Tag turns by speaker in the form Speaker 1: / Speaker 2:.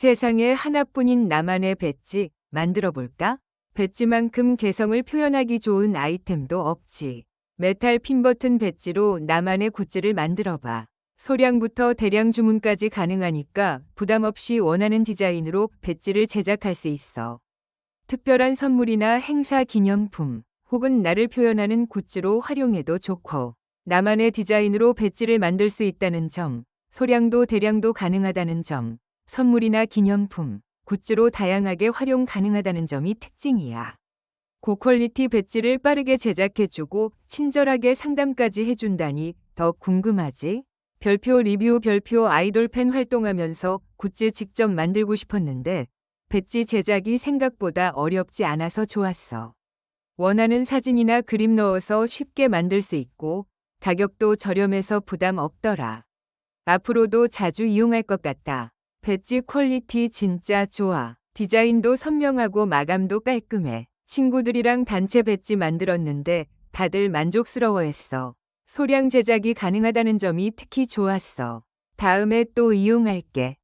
Speaker 1: 세상에 하나뿐인 나만의 배지 만들어 볼까? 배지만큼 개성을 표현하기 좋은 아이템도 없지. 메탈 핀 버튼 배지로 나만의 굿즈를 만들어 봐. 소량부터 대량 주문까지 가능하니까 부담 없이 원하는 디자인으로 배지를 제작할 수 있어. 특별한 선물이나 행사 기념품 혹은 나를 표현하는 굿즈로 활용해도 좋고 나만의 디자인으로 배지를 만들 수 있다는 점, 소량도 대량도 가능하다는 점, 선물이나 기념품, 굿즈로 다양하게 활용 가능하다는 점이 특징이야. 고퀄리티 배지를 빠르게 제작해주고 친절하게 상담까지 해준다니 더 궁금하지? 별표 리뷰 별표 아이돌 팬 활동하면서 굿즈 직접 만들고 싶었는데 배지 제작이 생각보다 어렵지 않아서 좋았어. 원하는 사진이나 그림 넣어서 쉽게 만들 수 있고 가격도 저렴해서 부담 없더라. 앞으로도 자주 이용할 것 같다. 배지 퀄리티 진짜 좋아. 디자인도 선명하고 마감도 깔끔해. 친구들이랑 단체 배지 만들었는데 다들 만족스러워했어. 소량 제작이 가능하다는 점이 특히 좋았어. 다음에 또 이용할게.